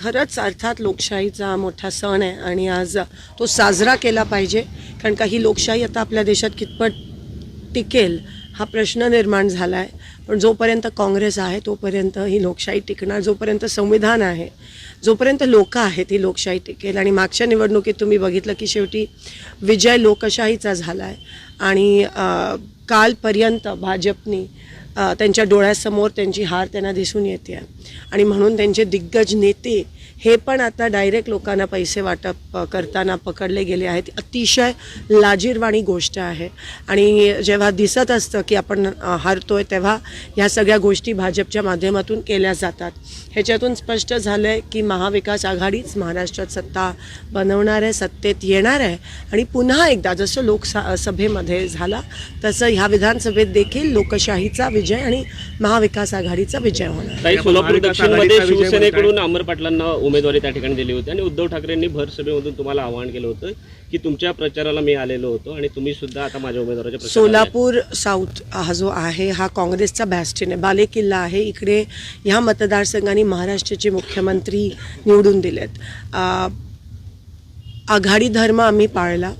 खरंच अर्थात लोकशाहीचा मोठा सण आहे आणि आज तो साजरा केला पाहिजे. कारण का ही लोकशाही आता आपल्या देशात कितपत टिकेल हा प्रश्न निर्माण झाला आहे पण जोपर्यंत काँग्रेस आहे तोपर्यंत ही लोकशाही टिकणार जोपर्यंत संविधान आहे जोपर्यंत लोक आहेत ही लोकशाही टिकेल. आणि मागच्या निवडणुकीत तुम्ही बघितलं की शेवटी विजय लोकशाहीचा झाला आहे आणि कालपर्यंत भाजपनी त्यांच्या डोळ्यासमोर त्यांची हार त्यांना दिसून येते. आणि म्हणून त्यांचे दिग्गज नेते हे पण आता डायरेक्ट लोकांना पैसे वाटप करताना पकडले गेले आहेत. अतिशय लाजीरवाणी गोष्ट आहे. आणि जेव्हा दिसत असतं की आपण अ, हारतोय तेव्हा ह्या सगळ्या गोष्टी भाजपच्या माध्यमातून केल्या जातात. ह्याच्यातून स्पष्ट झालं आहे की महाविकास आघाडीच महाराष्ट्रात सत्ता बनवणार आहे सत्तेत येणार आहे. आणि पुन्हा एकदा जसं लोकसा सभेमध्ये झाला तसं ह्या विधानसभेत देखील लोकशाहीचा विजय आणि महाविकास आघाडीचा विजय होणार. शिवसेनेकडून अमर पाटलांना उमेदवारी त्या ठिकाणी दिली होती. आणि उद्धव ठाकरेंनी भर सभेमधून तुम्हाला आवाहन केलं होतं की तुमच्या प्रचाराला मी आलेलो होतो आणि तुम्ही सुद्धा आता माझ्या उमेदवाराच्या सोलापूर साऊथ हा जो आहे हा काँग्रेसचा बॅस्टिन आहे. बालेकिल्ला आहे. इकडे ह्या मतदारसंघाने महाराष्ट्राचे मुख्यमंत्री निवडून दिलेत. आघाडी धर्म आम्ही पाळला.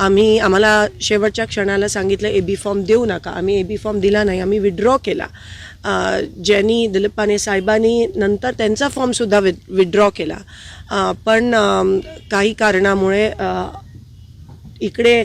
आम्ही आम्हाला शेवटच्या क्षणाला सांगितलं ए बी फॉर्म देऊ नका. आम्ही ए बी फॉर्म दिला नाही. आम्ही विड्रॉ केला. ज्यांनी दिलीपाने साहेबांनी नंतर त्यांचा फॉर्मसुद्धा वि विड्रॉ केला. पण काही कारणामुळे इकडे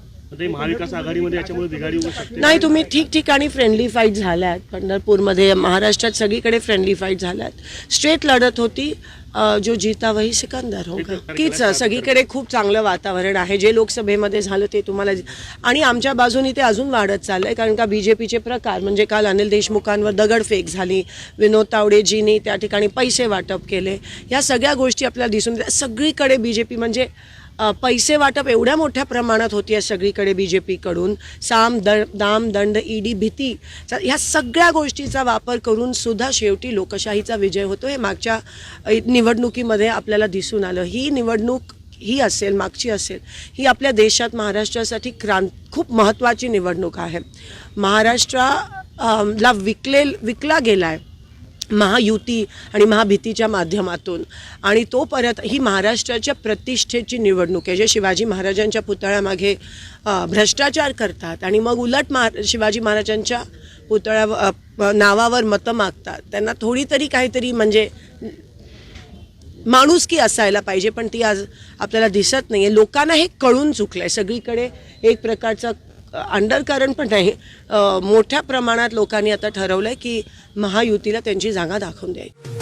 महाविकास आघाडीमध्ये याच्यामुळे बिघाडी होऊ शकते. नाही तुम्ही ठिकठिकाणी फ्रेंडली फाईट झाल्या आहेत पंढरपूरमध्ये महाराष्ट्रात सगळीकडे फ्रेंडली फाईट झाल्या आहेत स्ट्रेट लढत होती. जो जीता वही सिकंदर हो कीच सगळीकडे खूप चांगलं वातावरण आहे. जे लोकसभेमध्ये झालं ते तुम्हाला आणि आमच्या बाजूनी ते अजून वाढत चाललंय कारण का बी जे पीचे प्रकार म्हणजे काल अनिल देशमुखांवर दगडफेक झाली विनोद तावडेजींनी त्या ठिकाणी पैसे वाटप केले. या सगळ्या गोष्टी आपल्याला दिसून. सगळीकडे बी जे पी म्हणजे पैसे वाटप एवढ्या मोठ्या प्रमाणात होती आहे सगळीकडे बी जे पीकडून साम द दाम दंड ईडी भीती. ह्या सगळ्या गोष्टीचा वापर करून सुद्धा शेवटी लोकशाहीचा विजय होतो. हे मागच्या निवडणुकीमध्ये आपल्याला दिसून आलं. ही निवडणूक ही असेल मागची असेल ही आपल्या देशात महाराष्ट्रासाठी क्रांत खूप महत्त्वाची निवडणूक आहे. महाराष्ट्रा ला विकले विकला गेला आहे महायुती आणि महाभीतीच्या माध्यमातून. आणि तो परत ही महाराष्ट्राच्या प्रतिष्ठेची निवडणूक आहे. जे शिवाजी महाराजांच्या पुतळ्यामागे भ्रष्टाचार करतात आणि मग उलट महा शिवाजी महाराजांच्या पुतळ्या नावावर मतं मागतात. त्यांना थोडी तरी काहीतरी म्हणजे माणुसकी असायला पाहिजे पण ती आज आपल्याला दिसत नाही आहे लोकांना हे कळून चुकलं आहे सगळीकडे एक प्रकारचा अंडरकरण पण नाही. मोठ्या प्रमाणात लोकांनी आता ठरवलं आहे की महायुतीला त्यांची जागा दाखवून द्यायची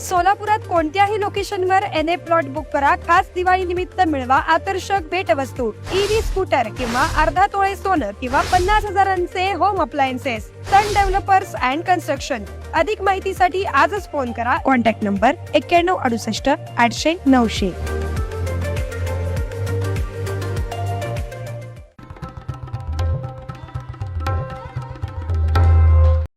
सोलापुरात कोणत्याही लोकेशनवर एन ए प्लॉट बुक करा. खास दिवाळी निमित्त मिळवा आकर्षक भेटवस्तू. ईव्ही स्कूटर किंवा अर्धा तोळे सोनं किंवा पन्नास हजारांचे home appliances Sun Developers and Construction अधिक माहितीसाठी आजच फोन करा. कॉन्टॅक्ट नंबर एक्क्याण्णव अडुसष्ट आठशे नऊशे.